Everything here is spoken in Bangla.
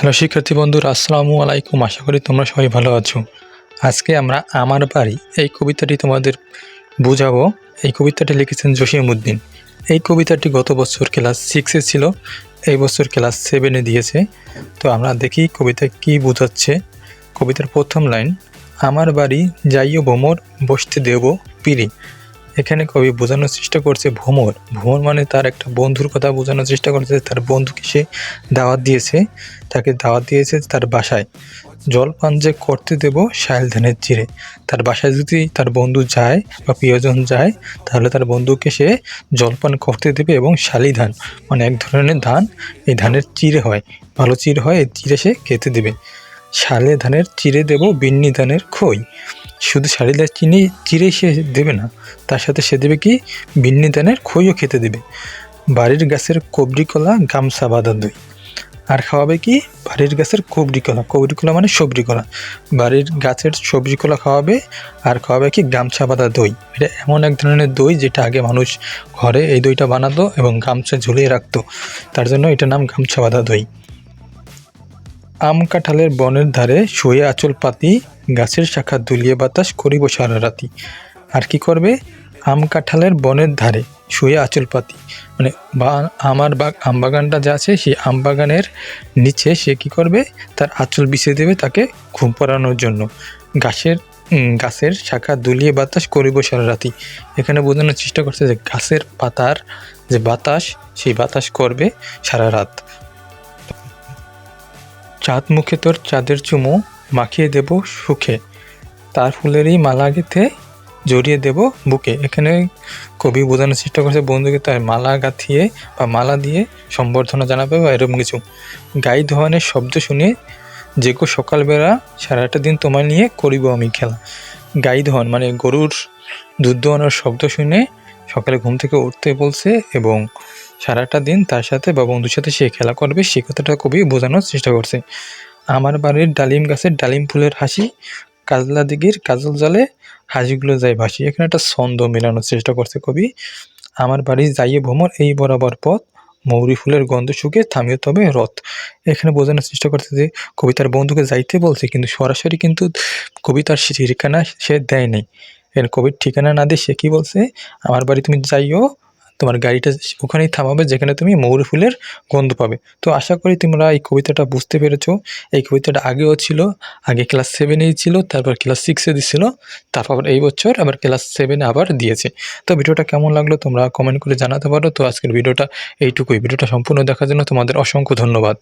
হ্যালো শিক্ষার্থী বন্ধুরা, আসসালামু আলাইকুম। আশা করি তোমরা সবাই ভালো আছো। আজকে আমরা আমার বাড়ি এই কবিতাটি তোমাদের বোঝাবো। এই কবিতাটি লিখেছেন জসিমউদ্দিন এই কবিতাটি গত বছর ক্লাস সিক্সে ছিল। এই বছর ক্লাস সেভেনে দিয়েছে। তো আমরা দেখি কবিতা কি বোঝাচ্ছে। কবিতার প্রথম লাইন, আমার বাড়ি যাইও বোমর, বসতে দেব পিড়ি। এখানে কবি বোঝানোর চেষ্টা করছে ভ্রমর ভ্রমর মানে তার একটা বন্ধুর কথা বোঝানোর চেষ্টা করছে। তার বন্ধুকে সে দাওয়াত দিয়েছে। তাকে দাওয়াত দিয়েছে তার বাসায়। জলপান যে করতে দেব শাইল ধানের চিরে তার বাসায় যদি তার বন্ধু যায় বা প্রিয়জন যায়, তাহলে তার বন্ধুকে সে জলপান করতে দেবে এবং শালি ধান মানে এক ধরনের ধান। এই ধানের চিড়ে হয়। ভালো চিড়ে হয়, এই চিড়ে সে খেতে দেবে। শালে ধানের, চিড়ে দেব বিন্নি ধানের খই। শুধু শালি ধানের চিনি চিড়েই সে দেবে না, তার সাথে সে দেবে কি? বিন্নি ধানের খইও খেতে দেবে। বাড়ির গাছের কবরি কলা, গামছা, বাঁধা দই। আর খাওয়াবে কি? বাড়ির গাছের কবরি কলা। কবরি কলা মানে সবজি কলা। বাড়ির গাছের সবজি কলা খাওয়াবে, আর খাওয়াবে কি? গামছা, বাঁধা দই। এটা এমন এক ধরনের দই যেটা আগে মানুষ ঘরে এই দইটা বানাতো এবং গামছা ঝুলিয়ে রাখতো। তার জন্য এটার নাম গামছা, বাঁধা দই। আম কাঁঠালের বনের ধারে শুয়ে আঁচল পাতি, গাছের শাখা দুলিয়ে বাতাস করিব সারা রাতি। আর কি করবে? আম কাঁঠালের বনের ধারে শুয়ে আঁচল পাতি। মানে বা, আমার বাগ, আম বাগানটা যা আছে, সেই আম বাগানের নিচে সে কি করবে? তার আঁচল বিছিয়ে দেবে তাকে ঘুম পড়ানোর জন্য। গাছের গাছের শাখা দুলিয়ে বাতাস করিব সারা রাতি। এখানে বোঝানোর চেষ্টা করছে যে গাছের পাতার যে বাতাস, সেই বাতাস করবে সারা রাত। চাঁদ মুখে তোর চাঁদের চুমু মাখিয়ে দেব সুখে। তার ফুলেরই মালা গেঁথে জড়িয়ে দেব বুকে। এখানে কবি বোঝানোর চেষ্টা করছে, বন্ধুকে, তার মালা গাঁথিয়ে বা মালা দিয়ে সম্বর্ধনা জানাবে বা এরকম কিছু। গাই ধোয়ানের শব্দ শুনে যে গো সকালবেলা সারাটা দিন তোমার নিয়ে করিব আমি খেলা। গাই ধোয়ান মানে গরুর দুধ দোয়ানোর শব্দ শুনে সকালে ঘুম থেকে উঠতে বলছে এবং সারাটা দিন তার সাথে বা বন্ধুর সাথে সে খেলা করবে, সে কথাটা কবি বোঝানোর চেষ্টা করছে। আমার বাড়ির ডালিম গাছের ডালিম ফুলের হাসি, কাজলা দিঘির কাজল জলে হাসিগুলো যায় ভাসি। এখানে একটা ছন্দ মেলানোর চেষ্টা করছে কবি। আমার বাড়ি যাইয়ে ভ্রমণ এই বরাবর পথ, মৌরি ফুলের গন্ধ শুকে থামিয়ে তবে রথ। এখানে বোঝানোর চেষ্টা করছে যে কবিতার বন্ধুকে যাইতে বলছে, কিন্তু সরাসরি কিন্তু কবিতার ঠিকানা সে দেয় নাই এর কবির ঠিকানা না দিয়ে সে কী বলছে? আমার বাড়ি তুমি যাইও তোমার গাড়িটা ওখানেই থামাবে, যেখানে তুমি ময়ূর ফুলের গন্ধ পাবে। তো আশা করি তোমরা এই কবিতাটা বুঝতে পেরেছ। এই কবিতাটা আগেও ছিল, আগে ক্লাস সেভেনেই ছিল, তারপর ক্লাস সিক্সে দিছিল, তারপর এই বছর আবার ক্লাস সেভেনে আবার দিয়েছে। তো ভিডিওটা কেমন লাগল তোমরা কমেন্ট করে জানাতে পারো। তো আজকের ভিডিওটা এইটুকুই। ভিডিওটা সম্পূর্ণ দেখার জন্য তোমাদের অসংখ্য ধন্যবাদ।